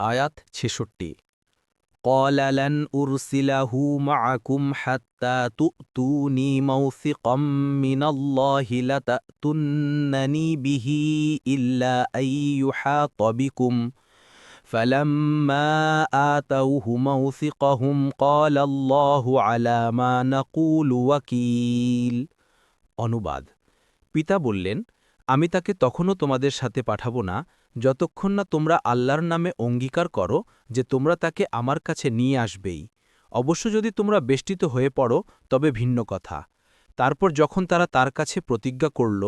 আয়াত ছেষট্টি قال لن أرسله معكم حتى تؤتوني موثقا من الله لتأتنني به إلا أن يحاط بكم فلما آتوه موثقهم قال الله على ما نقول وكيل অনুবাদ পিতা বললেন আমি তাকে তখনও তোমাদের সাথে পাঠাবো না, যতক্ষণ না তোমরা আল্লাহর নামে অঙ্গীকার করো যে তোমরা তাকে আমার কাছে নিয়ে আসবেই। অবশ্য যদি তোমরা বেষ্টিত হয়ে পড়ো, তবে ভিন্ন কথা। তারপর যখন তারা তার কাছে প্রতিজ্ঞা করল,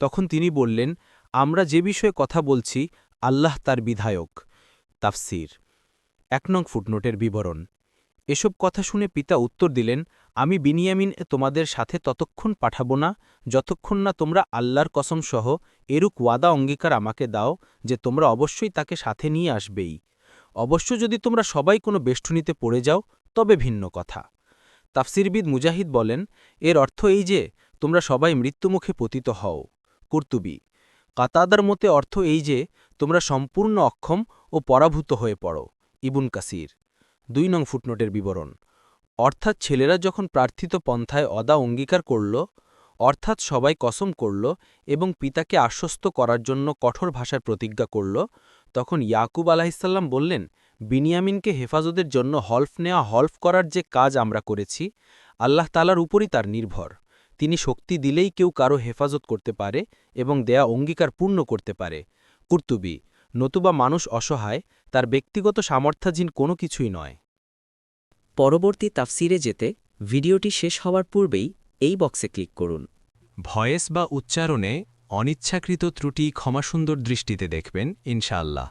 তখন তিনি বললেন, আমরা যে বিষয়ে কথা বলছি, আল্লাহ তার বিধায়ক। তাফসির। এক নং ফুটনোটের বিবরণ। এসব কথা শুনে পিতা উত্তর দিলেন, আমি বিনিয়ামিন তোমাদের সাথে ততক্ষণ পাঠাবো না, যতক্ষণ না তোমরা আল্লাহর কসম সহ এরূপ ওয়াদা অঙ্গীকার আমাকে দাও যে তোমরা অবশ্যই তাকে সাথে নিয়ে আসবেই। অবশ্য যদি তোমরা সবাই কোনো বেষ্টনীতে পড়ে যাও, তবে ভিন্ন কথা। তাফসিরবিদ মুজাহিদ বলেন, এর অর্থ এই যে, তোমরা সবাই মৃত্যুমুখে পতিত হও। কর্তুবি, কাতাদার মতে অর্থ এই যে, তোমরা সম্পূর্ণ অক্ষম ও পরাভূত হয়ে পড়ো। ইবুন কাসির দুই নং ফুটনোটের বিবরণ। অর্থাৎ ছেলেরা যখন প্রার্থিত পন্থায় অদা অঙ্গীকার করল, অর্থাৎ সবাই কসম করল এবং পিতাকে আশ্বস্ত করার জন্য কঠোর ভাষার প্রতিজ্ঞা করল, তখন ইয়াকুব আলাহিসাল্লাম বললেন, বিনিয়ামিনকে হেফাজতের জন্য হলফ নেওয়া হলফ করার যে কাজ আমরা করেছি, আল্লাহ তালার উপরই তার নির্ভর। তিনি শক্তি দিলেই কেউ কারও হেফাজত করতে পারে এবং দেয়া অঙ্গীকার পূর্ণ করতে পারে। কুর্তুবি নতুবা মানুষ অসহায়, তার ব্যক্তিগত সামর্থ্যাধীন কোনো কিছুই নয়। পরবর্তী তাফসিরে যেতে ভিডিওটি শেষ হওয়ার পূর্বেই এই বক্সে ক্লিক করুন। ভয়েস বা উচ্চারণে অনিচ্ছাকৃত ত্রুটি ক্ষমাসুন্দর দৃষ্টিতে দেখবেন, ইনশাআল্লাহ।